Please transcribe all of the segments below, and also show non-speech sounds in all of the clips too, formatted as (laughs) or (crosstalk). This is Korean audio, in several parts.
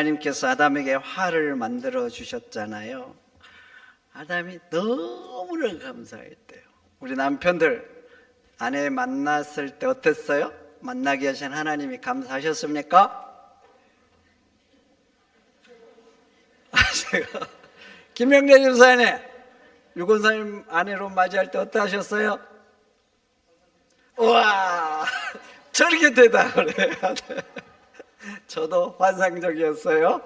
하나님께서 아담에게 화를 만들어 주셨잖아요. 아담이 너무나 감사했대요. 우리 남편들 아내 만났을 때 어땠어요? 만나게 하신 하나님이 감사하셨습니까? (laughs) 아, 제가 김영래 집사님 유권사님 아내로 맞이할 때 어떠하셨어요? 우와 (laughs) 저렇게 대답을 해야 돼. 저도 환상적이었어요.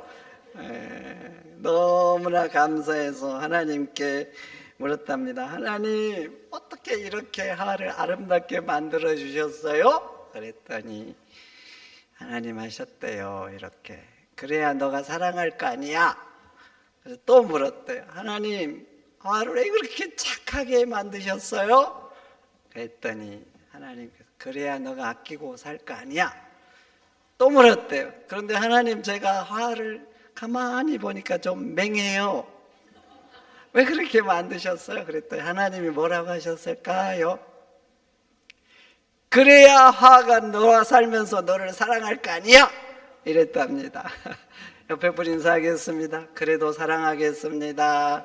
에, 너무나 감사해서 하나님께 물었답니다. 하나님 어떻게 이렇게 하를 아름답게 만들어 주셨어요? 그랬더니 하나님 하셨대요. 이렇게 그래야 너가 사랑할 거 아니야. 그래서 또 물었대요. 하나님 하를 왜 그렇게 착하게 만드셨어요? 그랬더니 하나님께서 그래야 너가 아끼고 살 거 아니야. 또 물었대요. 그런데 하나님 제가 화를 가만히 보니까 좀 맹해요. 왜 그렇게 만드셨어요? 그랬더니 하나님이 뭐라고 하셨을까요? 그래야 화가 너와 살면서 너를 사랑할 거 아니야? 이랬답니다. (laughs) 옆에 분 인사하겠습니다. 그래도 사랑하겠습니다.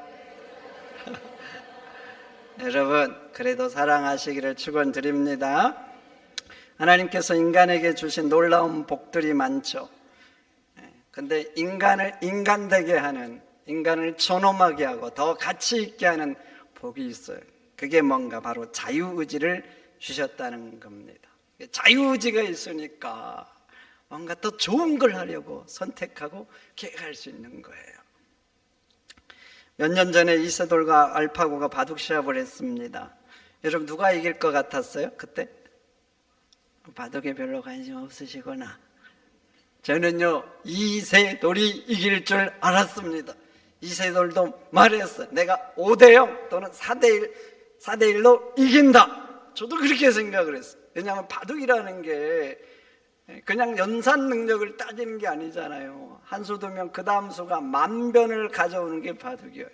(laughs) 여러분, 그래도 사랑하시기를 축원드립니다. 하나님께서 인간에게 주신 놀라운 복들이 많죠. 예, 근데 인간을 인간되게 하는, 인간을 존엄하게 하고 더 가치 있게 하는 복이 있어요. 그게 뭔가 바로 자유의지를 주셨다는 겁니다. 자유의지가 있으니까 뭔가 더 좋은 걸 하려고 선택하고 계획할 수 있는 거예요. 몇 년 전에 이세돌과 알파고가 바둑 시합을 했습니다. 여러분 누가 이길 것 같았어요? 그때? 바둑에 별로 관심 없으시구나. 저는요 이세돌이 이길 줄 알았습니다. 이세돌도 말했어. 내가 5대 0 또는 4대 1, 4대 1로 이긴다. 저도 그렇게 생각을 했어요. 왜냐하면 바둑이라는 게 그냥 연산 능력을 따지는 게 아니잖아요. 한 수 두면 그 다음 수가 만변을 가져오는 게 바둑이에요.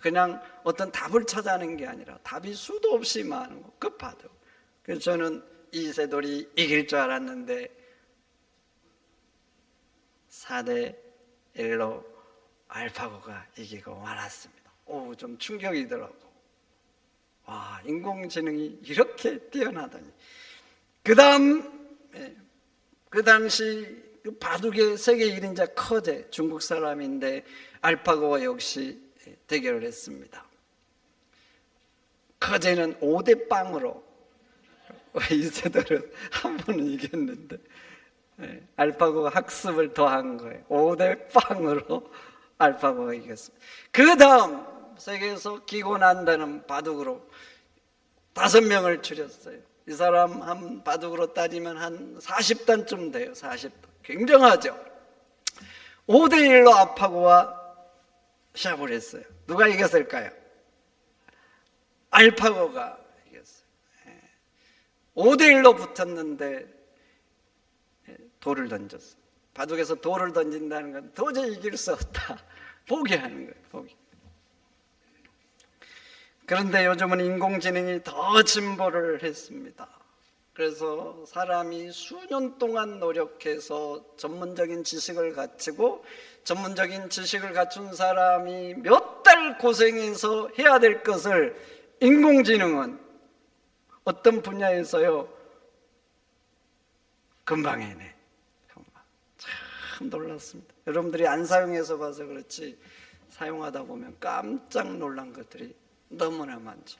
그냥 어떤 답을 찾아내는 게 아니라 답이 수도 없이 많은 거. 그 바둑. 그래서 저는 이세돌이 이길 줄 알았는데 4대 1로 알파고가 이기고 말았습니다. 오, 좀 충격이더라고. 와, 인공지능이 이렇게 뛰어나다니. 그 다음, 그 당시 그 바둑의 세계 1인자 커제, 중국 사람인데 알파고와 역시 대결을 했습니다. 커제는 5대 빵으로 (laughs) 이세돌은 한 번은 이겼는데 예, 알파고가 학습을 더한 거예요. 5대 빵으로 (laughs) 알파고가 이겼습니다. 그 다음 세계에서 기고 난다는 바둑으로 다섯 명을 추렸어요. 이 사람 한 바둑으로 따지면 한 40단쯤 돼요. 40단. 굉장하죠. 5대 1로 아파고와 시합을 했어요. 누가 이겼을까요? 알파고가. 5대 1로 붙었는데 예, 돌을 던졌어. 바둑에서 돌을 던진다는 건 도저히 이길 수 없다. (laughs) 포기하는 거예요. 포기. 그런데 요즘은 인공지능이 더 진보를 했습니다. 그래서 사람이 수년 동안 노력해서 전문적인 지식을 갖추고 전문적인 지식을 갖춘 사람이 몇 달 고생해서 해야 될 것을 인공지능은 어떤 분야에서요 금방 해내. 참 놀랐습니다. 여러분들이 안 사용해서 봐서 그렇지 사용하다 보면 깜짝 놀란 것들이 너무나 많죠.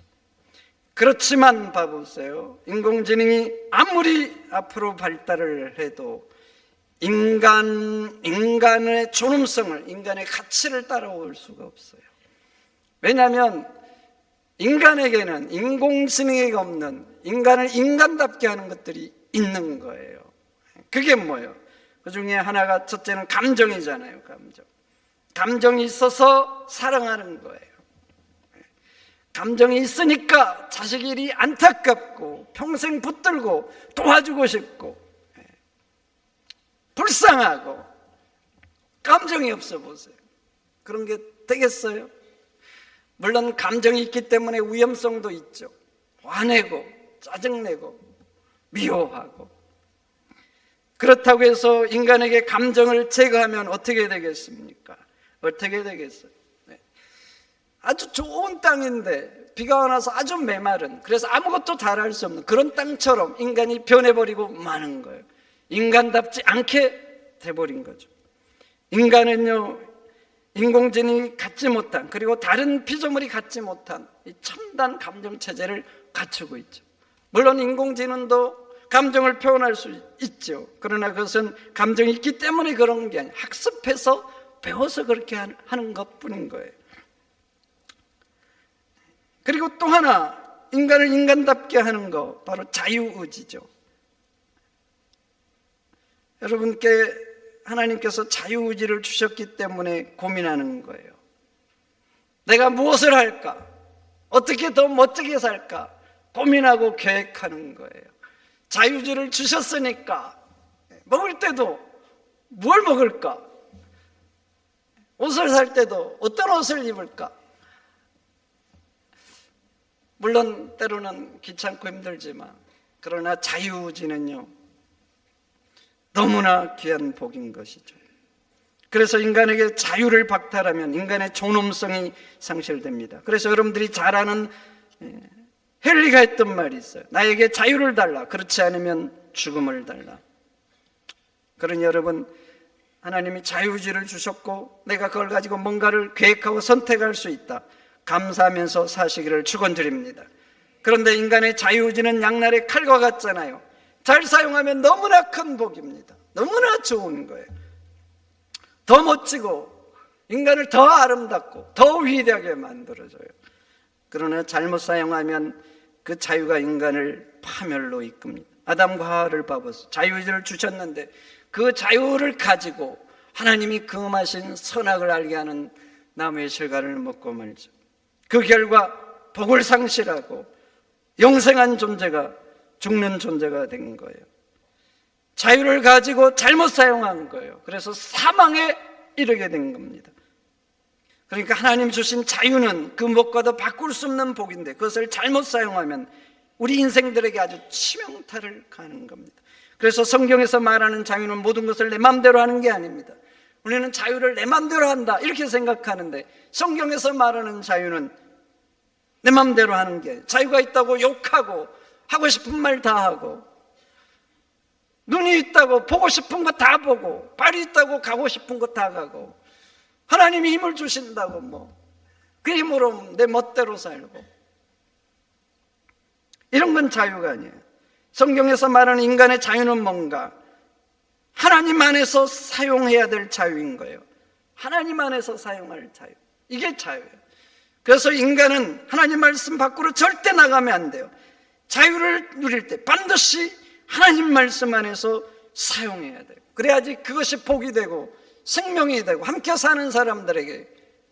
그렇지만 봐보세요. 인공지능이 아무리 앞으로 발달을 해도 인간, 인간의 존엄성을, 인간의 가치를 따라올 수가 없어요. 왜냐하면 인간에게는 인공지능에게 없는 인간을 인간답게 하는 것들이 있는 거예요. 그게 뭐예요? 그 중에 하나가 첫째는 감정이잖아요. 감정. 감정이 있어서 사랑하는 거예요. 감정이 있으니까 자식 일이 안타깝고 평생 붙들고 도와주고 싶고 예. 불쌍하고 감정이 없어 보세요. 그런 게 되겠어요? 물론 감정이 있기 때문에 위험성도 있죠. 화내고 짜증내고 미워하고 그렇다고 해서 인간에게 감정을 제거하면 어떻게 되겠습니까? 어떻게 되겠어요? 네. 아주 좋은 땅인데 비가 와서 아주 메마른 그래서 아무것도 잘할 수 없는 그런 땅처럼 인간이 변해버리고 마는 거예요. 인간답지 않게 돼버린 거죠. 인간은요 인공지능이 갖지 못한 그리고 다른 피조물이 갖지 못한 이 첨단 감정 체제를 갖추고 있죠. 물론 인공지능도 감정을 표현할 수 있죠. 그러나 그것은 감정이 있기 때문에 그런 게 아니라 학습해서 배워서 그렇게 하는 것뿐인 거예요. 그리고 또 하나 인간을 인간답게 하는 거 바로 자유의지죠. 여러분께 하나님께서 자유의지를 주셨기 때문에 고민하는 거예요. 내가 무엇을 할까? 어떻게 더 멋지게 살까? 고민하고 계획하는 거예요. 자유의지를 주셨으니까 먹을 때도 뭘 먹을까? 옷을 살 때도 어떤 옷을 입을까? 물론 때로는 귀찮고 힘들지만 그러나 자유의지는요 너무나 귀한 복인 것이죠. 그래서 인간에게 자유를 박탈하면 인간의 존엄성이 상실됩니다. 그래서 여러분들이 잘 아는 예, 헨리가 했던 말이 있어요. 나에게 자유를 달라. 그렇지 않으면 죽음을 달라. 그러니 여러분 하나님이 자유의지를 주셨고 내가 그걸 가지고 뭔가를 계획하고 선택할 수 있다. 감사하면서 사시기를 축원드립니다. 그런데 인간의 자유의지는 양날의 칼과 같잖아요. 잘 사용하면 너무나 큰 복입니다. 너무나 좋은 거예요. 더 멋지고 인간을 더 아름답고 더 위대하게 만들어줘요. 그러나 잘못 사용하면 그 자유가 인간을 파멸로 이끕니다. 아담과 하와를 봐보세요. 자유의지를 주셨는데 그 자유를 가지고 하나님이 금하신 선악을 알게 하는 나무의 실과를 먹고 말죠. 그 결과 복을 상실하고 영생한 존재가 죽는 존재가 된 거예요. 자유를 가지고 잘못 사용한 거예요. 그래서 사망에 이르게 된 겁니다. 그러니까 하나님 주신 자유는 그 무엇과도 바꿀 수 없는 복인데 그것을 잘못 사용하면 우리 인생들에게 아주 치명타를 가는 겁니다. 그래서 성경에서 말하는 자유는 모든 것을 내 마음대로 하는 게 아닙니다. 우리는 자유를 내 마음대로 한다 이렇게 생각하는데 성경에서 말하는 자유는 내 마음대로 하는 게 자유가 있다고 욕하고 하고 싶은 말 다 하고 눈이 있다고 보고 싶은 거 다 보고 발이 있다고 가고 싶은 거 다 가고 하나님이 힘을 주신다고 뭐 그 힘으로 내 멋대로 살고 이런 건 자유가 아니에요. 성경에서 말하는 인간의 자유는 뭔가 하나님 안에서 사용해야 될 자유인 거예요. 하나님 안에서 사용할 자유. 이게 자유예요. 그래서 인간은 하나님 말씀 밖으로 절대 나가면 안 돼요. 자유를 누릴 때 반드시 하나님 말씀 안에서 사용해야 돼요. 그래야지 그것이 복이 되고 생명이 되고 함께 사는 사람들에게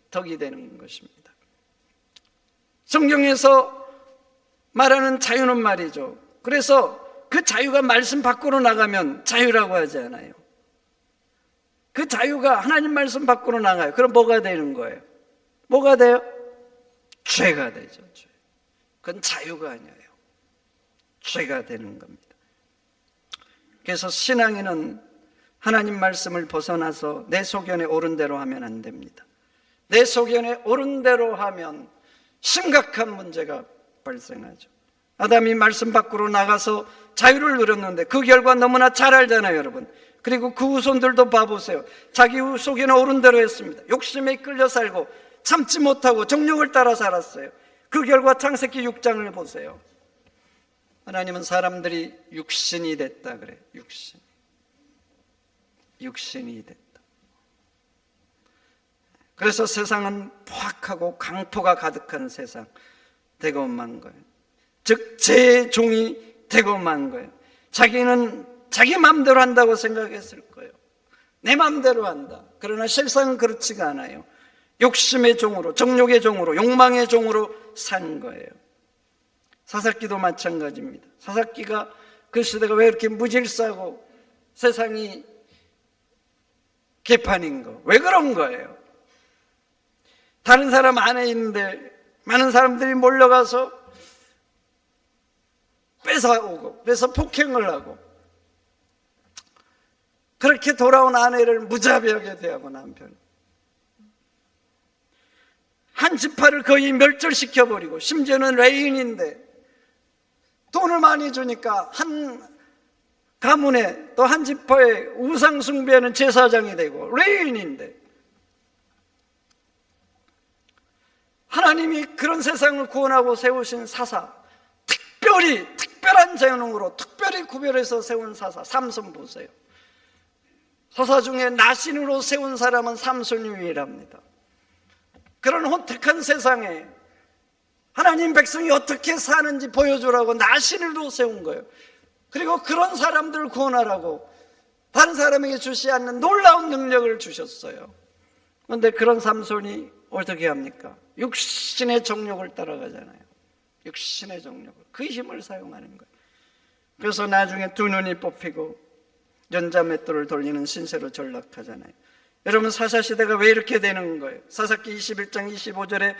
덕이 되는 것입니다. 성경에서 말하는 자유는 말이죠. 그래서 그 자유가 말씀 밖으로 나가면 자유라고 하지 않아요. 그 자유가 하나님 말씀 밖으로 나가요. 그럼 뭐가 되는 거예요? 뭐가 돼요? 죄가 되죠. 죄. 그건 자유가 아니에요. 죄가 되는 겁니다. 그래서 신앙인은 하나님 말씀을 벗어나서 내 소견에 옳은 대로 하면 안 됩니다. 내 소견에 옳은 대로 하면 심각한 문제가 발생하죠. 아담이 말씀 밖으로 나가서 자유를 누렸는데 그 결과 너무나 잘 알잖아요, 여러분. 그리고 그 후손들도 봐보세요. 자기 소견에 옳은 대로 했습니다. 욕심에 끌려 살고 참지 못하고 정욕을 따라 살았어요. 그 결과 창세기 6장을 보세요. 하나님은 사람들이 육신이 됐다 그래. 육신. 육신이 됐다. 그래서 세상은 포악하고 강토가 가득한 세상 되고 만 거예요. 즉 제 종이 되고 만 거예요. 자기는 자기 마음대로 한다고 생각했을 거예요. 내 마음대로 한다. 그러나 실상은 그렇지가 않아요. 욕심의 종으로, 정욕의 종으로, 욕망의 종으로 산 거예요. 사사기도 마찬가지입니다. 사사기가 그 시대가 왜 이렇게 무질서하고 세상이 개판인 거. 왜 그런 거예요? 다른 사람 안에 있는데 많은 사람들이 몰려가서 뺏어오고 그래서 폭행을 하고 그렇게 돌아온 아내를 무자비하게 대하고 남편. 한 지파를 거의 멸절시켜 버리고 심지어는 레인인데 돈을 많이 주니까 한 가문에 또 한 지파의 우상 숭배하는 제사장이 되고 레인인데 하나님이 그런 세상을 구원하고 세우신 사사 특별히 특별한 재능으로 특별히 구별해서 세운 사사 삼손 보세요. 사사 중에 나신으로 세운 사람은 삼손이 유일합니다. 그런 혼택한 세상에 하나님 백성이 어떻게 사는지 보여주라고 나신으로 세운 거예요 그리고 그런 사람들을 구원하라고 다른 사람에게 주시 않는 놀라운 능력을 주셨어요 그런데 그런 삼손이 어떻게 합니까? 육신의 정욕을 따라가잖아요. 육신의 정욕을 그 힘을 사용하는 거예요. 그래서 나중에 두 눈이 뽑히고 연자맷돌을 돌리는 신세로 전락하잖아요. 여러분 사사시대가 왜 이렇게 되는 거예요? 사사기 21장 25절에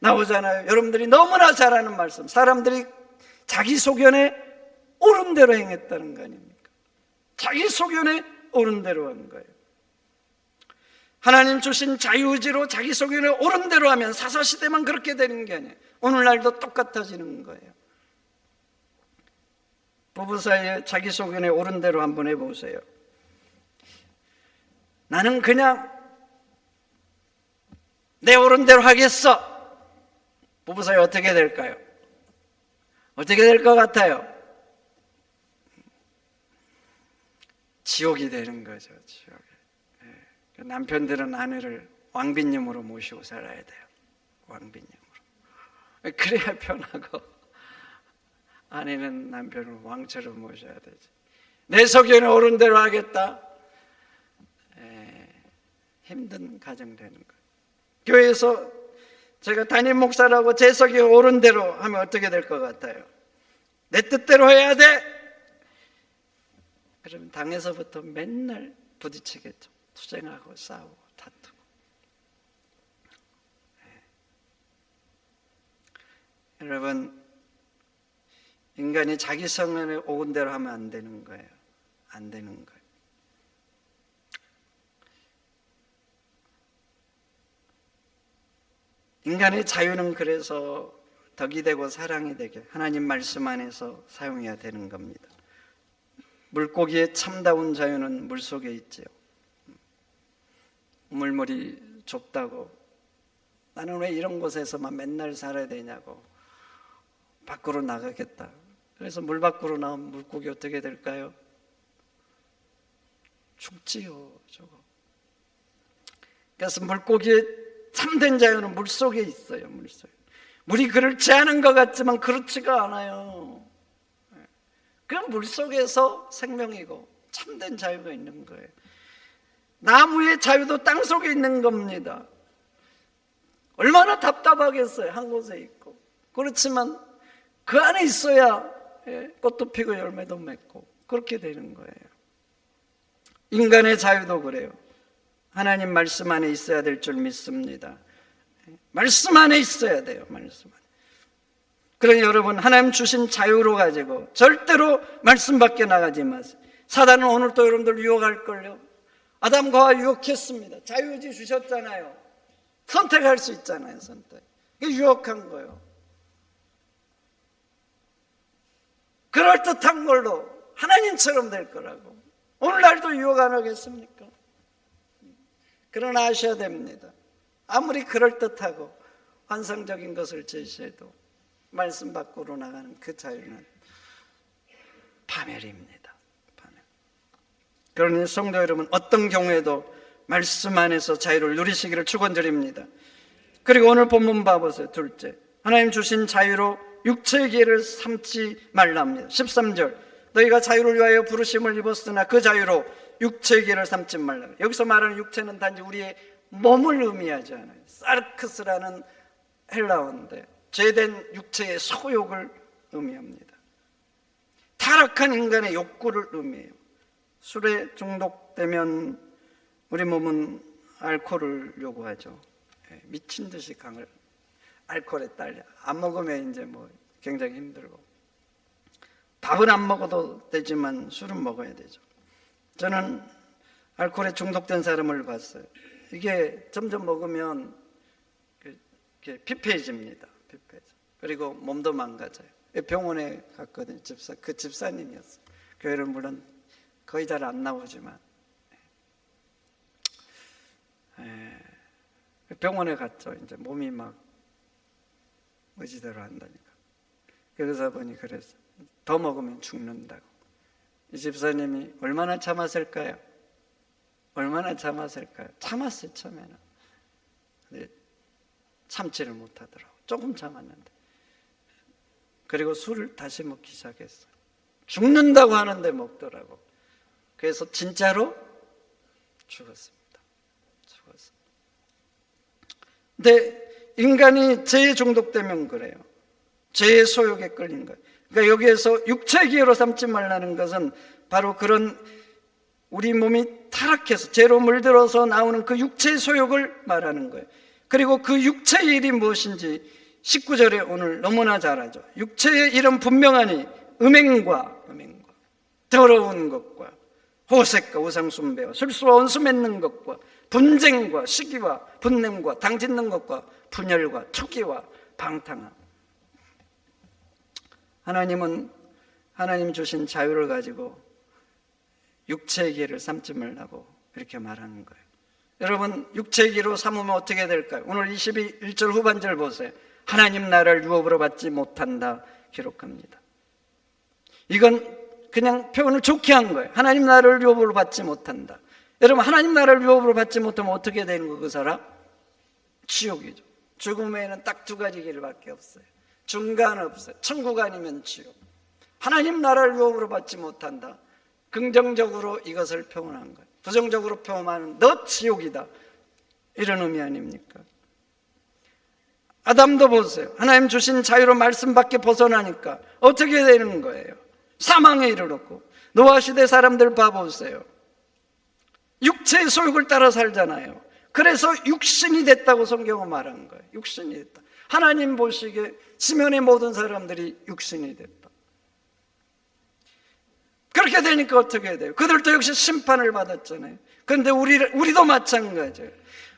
나오잖아요. 여러분들이 너무나 잘 아는 말씀. 사람들이 자기 소견에 옳은 대로 행했다는 거 아닙니까? 자기 소견에 옳은 대로 한 거예요. 하나님 주신 자유의지로 자기 소견에 옳은 대로 하면 사사시대만 그렇게 되는 게 아니에요. 오늘날도 똑같아지는 거예요. 부부 사이에 자기 소견에 옳은 대로 한번 해보세요. 나는 그냥 내 옳은 대로 하겠어. 부부 사이 어떻게 될까요? 어떻게 될 것 같아요? 지옥이 되는 거죠, 지옥. 남편들은 아내를 왕비님으로 모시고 살아야 돼요. 왕비님으로. 그래야 편하고 (laughs) 아내는 남편을 왕처럼 모셔야 되지. 내 소견에 옳은 대로 하겠다. 에, 힘든 가정 되는 거예요. 교회에서 제가 담임 목사라고 제 소견에 옳은 대로 하면 어떻게 될 것 같아요? 내 뜻대로 해야 돼. 그러면 당에서부터 맨날 부딪히겠죠. 투쟁하고 싸우고 다투고 네. 여러분 인간이 자기 성능에 옳은 대로 하면 안 되는 거예요 안 되는 거예요 인간의 자유는 그래서 덕이 되고 사랑이 되게 하나님 말씀 안에서 사용해야 되는 겁니다 물고기의 참다운 자유는 물 속에 있지요 물물이 좁다고 나는 왜 이런 곳에서만 맨날 살아야 되냐고 밖으로 나가겠다. 그래서 물 밖으로 나온 물고기 어떻게 될까요? 죽지요, 저거. 그래서 물고기의 참된 자유는 물 속에 있어요, 물 속에. 물이 그렇지 않은 것 같지만 그렇지가 않아요. 그물 속에서 생명이고 참된 자유가 있는 거예요. 나무의 자유도 땅 속에 있는 겁니다. 얼마나 답답하겠어요. 한 곳에 있고. 그렇지만 그 안에 있어야 예, 꽃도 피고 열매도 맺고 그렇게 되는 거예요. 인간의 자유도 그래요. 하나님 말씀 안에 있어야 될 줄 믿습니다. 예, 말씀 안에 있어야 돼요. 말씀 안에. 그러니 여러분 하나님 주신 자유로 가지고 절대로 말씀 밖에 나가지 마세요. 사단은 오늘 또 여러분들 유혹할 걸요. 아담과 유혹했습니다. 자유의지 주셨잖아요. 선택할 수 있잖아요, 선택. 이게 유혹한 거예요. 그럴듯한 걸로 하나님처럼 될 거라고. 오늘날도 유혹 안 하겠습니까? 그러나 아셔야 됩니다. 아무리 그럴듯하고 환상적인 것을 제시해도 말씀 밖으로 나가는 그 자유는 파멸입니다. 파멸. 그러니 성도 여러분 어떤 경우에도 말씀 안에서 자유를 누리시기를 축원드립니다. 그리고 오늘 본문 봐보세요. 둘째. 하나님 주신 자유로 육체의 기회를 삼지 말랍니다. 13절. 너희가 자유를 위하여 부르심을 입었으나 그 자유로 육체의 기회를 삼지 말라. 여기서 말하는 육체는 단지 우리의 몸을 의미하지 않아요. 사르크스라는 헬라어인데 죄된 육체의 소욕을 의미합니다. 타락한 인간의 욕구를 의미해요. 술에 중독되면 우리 몸은 알코올을 요구하죠. 예, 미친 듯이 강을 알코올에 딸려. 안 먹으면 이제 뭐 굉장히 힘들고. 밥은 안 먹어도 되지만 술은 먹어야 되죠. 저는 알코올에 중독된 사람을 봤어요. 이게 점점 먹으면 그- 이렇게 피폐해집니다. 피폐해져. 그리고 몸도 망가져요. 병원에 갔거든요. 집사 그 집사님이었어요. 교회를 물론 거의 잘 안 나오지만 에, 병원에 갔죠. 이제 몸이 막 의지대로 한다니까. 그래서 보니 그랬어. 더 먹으면 죽는다고. 이 집사님이 얼마나 참았을까요? 얼마나 참았을까요? 참았어요, 처음에는. 근데 참지를 못하더라고. 조금 참았는데. 그리고 술을 다시 먹기 시작했어요. 죽는다고 하는데 먹더라고. 그래서 진짜로 죽었습니다. 죽었어. 근데 인간이 죄에 중독되면 그래요. 죄의 소욕에 끌린 거예요. 그러니까 여기에서 육체 기회로 삼지 말라는 것은 바로 그런 우리 몸이 타락해서 죄로 물들어서 나오는 그 육체의 소욕을 말하는 거예요. 그리고 그 육체의 일이 무엇인지 19절에 오늘 너무나 잘 알죠. 육체의 일은 분명하니 음행과 음행과 더러운 것과 호색과 우상숭배와 술수와 원수 맺는 것과 분쟁과 시기와 분냄과 당짓는 것과 분열과 투기와 방탕함. 하나님은 하나님 주신 자유를 가지고 육체의 길을 삼지 말라고 이렇게 말하는 거예요. 여러분 육체의 길로 삼으면 어떻게 될까요? 오늘 21절 후반절 보세요. 하나님 나라를 유업으로 받지 못한다 기록합니다. 이건 그냥 표현을 좋게 한 거예요. 하나님 나라를 유업으로 받지 못한다. 여러분 하나님 나라를 유업으로 받지 못하면 어떻게 되는 거그 사람? 지옥이죠. 죽음에는 딱 두 가지 길밖에 없어요. 중간 없어요. 천국 아니면 지옥. 하나님 나라를 유업으로 받지 못한다. 긍정적으로 이것을 표현한 거예요. 부정적으로 표현하는 너 지옥이다. 이런 의미 아닙니까? 아담도 보세요. 하나님 주신 자유로 말씀 밖에 벗어나니까 어떻게 되는 거예요? 사망에 이르렀고 노아 시대 사람들 봐보세요. 육체의 소욕을 따라 살잖아요. 그래서 육신이 됐다고 성경은 말한 거예요. 육신이 됐다. 하나님 보시기에 지면의 모든 사람들이 육신이 됐다. 그렇게 되니까 어떻게 돼요? 그들도 역시 심판을 받았잖아요. 그런데 우리, 우리도 마찬가지예요.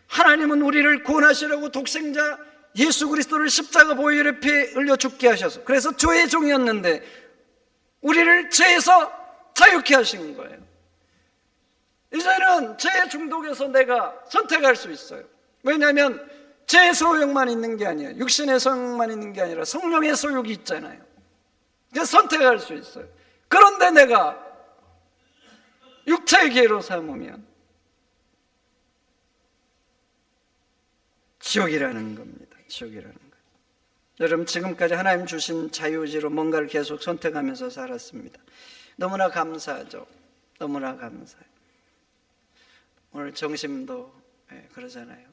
하나님은 우리를 구원하시려고 독생자 예수 그리스도를 십자가 보혈에 피 흘려 죽게 하셔서 그래서 죄의 종이었는데 우리를 죄에서 자유케 하신 거예요. 이제는 죄의 중독에서 내가 선택할 수 있어요. 왜냐하면 죄의 소욕만 있는 게 아니에요. 육신의 소욕만 있는 게 아니라 성령의 소욕이 있잖아요. 그래서 선택할 수 있어요. 그런데 내가 육체의 기회로 삼으면 지옥이라는 겁니다. 지옥이라는 거. 여러분 지금까지 하나님 주신 자유의지로 뭔가를 계속 선택하면서 살았습니다. 너무나 감사하죠. 너무나 감사해요. 오늘 점심도 예, 그러잖아요.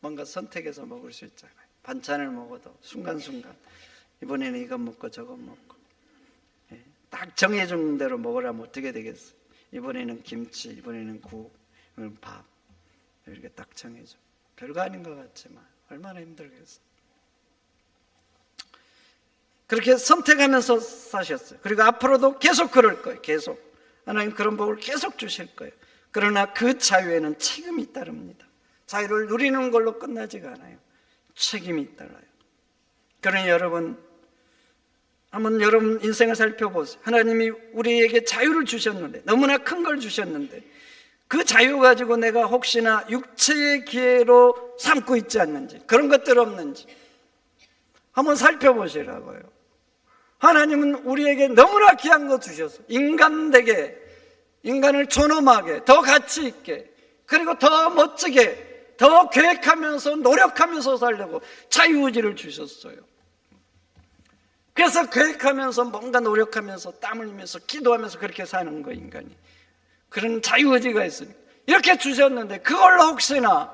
뭔가 선택해서 먹을 수 있잖아요. 반찬을 먹어도 순간순간 이번에는 이거 먹고 저거 먹고 예, 딱 정해준 대로 먹으라면 어떻게 되겠어요? 이번에는 김치, 이번에는 국, 이번에는 밥 이렇게 딱 정해줘. 별거 아닌 것 같지만 얼마나 힘들겠어요. 그렇게 선택하면서 사셨어요. 그리고 앞으로도 계속 그럴 거예요. 계속. 하나님 그런 복을 계속 주실 거예요. 그러나 그 자유에는 책임이 따릅니다. 자유를 누리는 걸로 끝나지가 않아요. 책임이 따라요. 그러니 여러분, 한번 여러분 인생을 살펴보세요. 하나님이 우리에게 자유를 주셨는데, 너무나 큰 걸 주셨는데, 그 자유 가지고 내가 혹시나 육체의 기회로 삼고 있지 않는지, 그런 것들 없는지, 한번 살펴보시라고요. 하나님은 우리에게 너무나 귀한 거 주셨어요. 인간되게, 인간을 존엄하게, 더 가치 있게, 그리고 더 멋지게, 더 계획하면서 노력하면서 살려고 자유의지를 주셨어요. 그래서 계획하면서 뭔가 노력하면서 땀 흘리면서 기도하면서 그렇게 사는 거 인간이. 그런 자유의지가 있으니까. 이렇게 주셨는데 그걸로 혹시나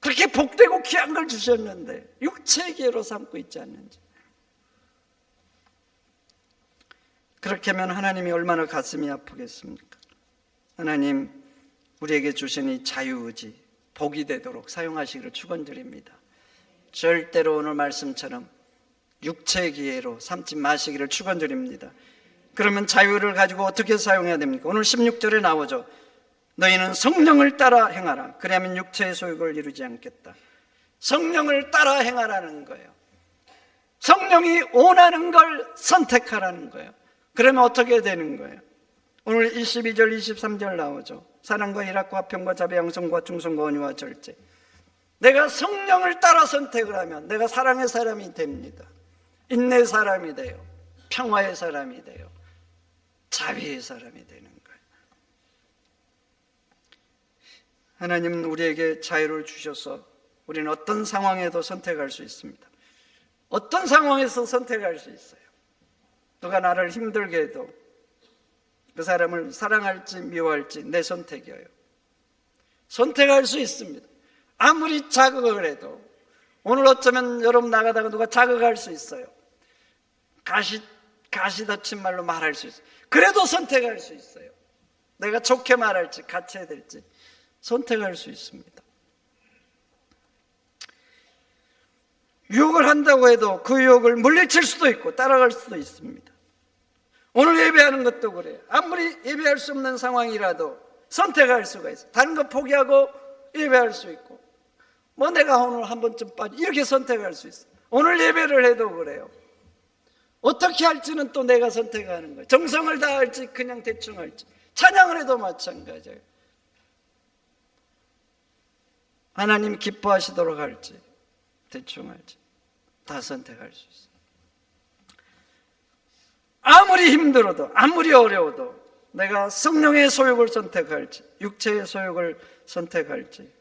그렇게 복되고 귀한 걸 주셨는데 육체의 기회로 삼고 있지 않는지. 그렇게 하면 하나님이 얼마나 가슴이 아프겠습니까? 하나님 우리에게 주신 이 자유의지 복이 되도록 사용하시기를 축원드립니다. 절대로 오늘 말씀처럼 육체의 기회로 삼지 마시기를 축원드립니다. 그러면 자유를 가지고 어떻게 사용해야 됩니까? 오늘 16절에 나오죠. 너희는 성령을 따라 행하라. 그래야만 육체의 소욕을 이루지 않겠다. 성령을 따라 행하라는 거예요. 성령이 원하는 걸 선택하라는 거예요. 그러면 어떻게 되는 거예요? 오늘 22절, 23절 나오죠. 사랑과 희락과 화평과 자비, 양성과 충성과 언유와 절제. 내가 성령을 따라 선택을 하면 내가 사랑의 사람이 됩니다. 인내 사람이 돼요. 평화의 사람이 돼요. 자비의 사람이 되는 거예요. 하나님은 우리에게 자유를 주셔서 우리는 어떤 상황에도 선택할 수 있습니다. 어떤 상황에서 선택할 수 있어요. 누가 나를 힘들게 해도 그 사람을 사랑할지 미워할지 내 선택이에요. 선택할 수 있습니다. 아무리 자극을 해도 오늘 어쩌면 여러분 나가다가 누가 자극할 수 있어요. 가시 가시 덧친 말로 말할 수 있어요. 그래도 선택할 수 있어요. 내가 좋게 말할지 같이 해야 될지 선택할 수 있습니다. 유혹을 한다고 해도 그 유혹을 물리칠 수도 있고 따라갈 수도 있습니다. 오늘 예배하는 것도 그래요. 아무리 예배할 수 없는 상황이라도 선택할 수가 있어요. 다른 거 포기하고 예배할 수 있고, 뭐 내가 오늘 한 번쯤 빠지 이렇게 선택할 수 있어요. 오늘 예배를 해도 그래요. 어떻게 할지는 또 내가 선택하는 거예요. 정성을 다할지 그냥 대충 할지. 찬양을 해도 마찬가지예요. 하나님 기뻐하시도록 할지 대충 할지 다 선택할 수 있어요. 아무리 힘들어도 아무리 어려워도 내가 성령의 소욕을 선택할지 육체의 소욕을 선택할지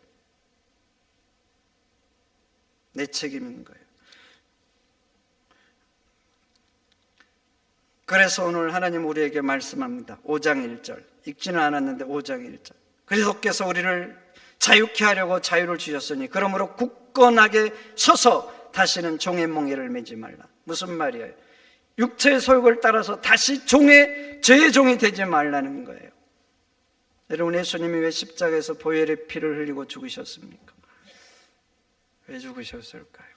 내 책임인 거예요. 그래서 오늘 하나님 우리에게 말씀합니다. 5장 1절. 읽지는 않았는데 5장 1절. 그리스도께서 우리를 자유케 하려고 자유를 주셨으니 그러므로 굳건하게 서서 다시는 종의 몽해를 매지 말라. 무슨 말이에요? 육체의 소욕을 따라서 다시 종의 죄의 종이 되지 말라는 거예요. 여러분 예수님이 왜 십자가에서 보혈의 피를 흘리고 죽으셨습니까? 왜 죽으셨을까요?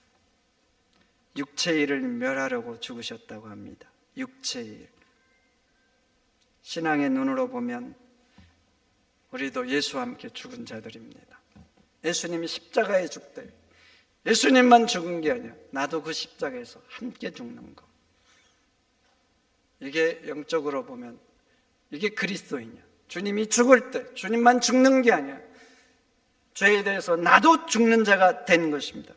육체의 일을 멸하려고 죽으셨다고 합니다. 육체의 일. 신앙의 눈으로 보면 우리도 예수와 함께 죽은 자들입니다. 예수님이 십자가에 죽대. 예수님만 죽은 게 아니야. 나도 그 십자가에서 함께 죽는 거. 이게 영적으로 보면 이게 그리스도이냐. 주님이 죽을 때 주님만 죽는 게 아니야. 죄에 대해서 나도 죽는 자가 된 것입니다.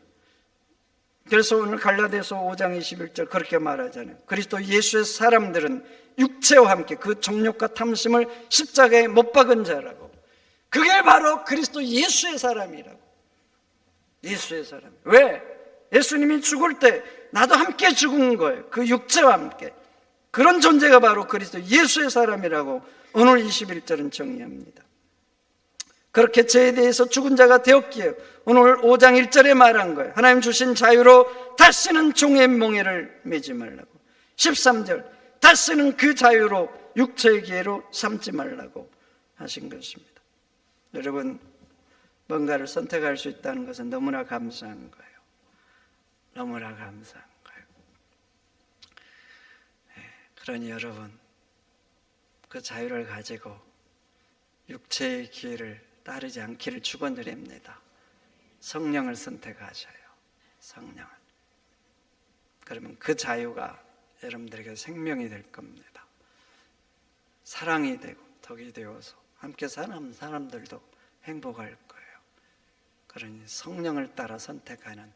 그래서 오늘 갈라디아서 5장 21절 그렇게 말하잖아요. 그리스도 예수의 사람들은 육체와 함께 그 정욕과 탐심을 십자가에 못 박은 자라고. 그게 바로 그리스도 예수의 사람이라고. 예수의 사람. 왜? 예수님이 죽을 때 나도 함께 죽은 거예요. 그 육체와 함께. 그런 존재가 바로 그리스도 예수의 사람이라고 오늘 21절은 정의합니다. 그렇게 죄에 대해서 죽은 자가 되었기에 오늘 5장 1절에 말한 거예요. 하나님 주신 자유로 다시는 종의 몽해를 매지 말라고. 13절 다시는 그 자유로 육체의 기회로 삼지 말라고 하신 것입니다. 여러분 뭔가를 선택할 수 있다는 것은 너무나 감사한 거예요. 너무나 감사한 거예요. 예, 그러니 여러분 그 자유를 가지고 육체의 기회를 따르지 않기를 축원드립니다. 성령을 선택하셔요. 성령을. 그러면 그 자유가 여러분들에게 생명이 될 겁니다. 사랑이 되고 덕이 되어서 함께 사는 사람들도 행복할 거예요. 그러니 성령을 따라 선택하는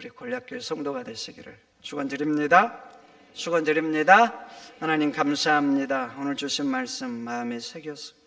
우리 골략교회 성도가 되시기를 축원드립니다. 축원드립니다. 하나님 감사합니다. 오늘 주신 말씀 마음에 새겼습니다.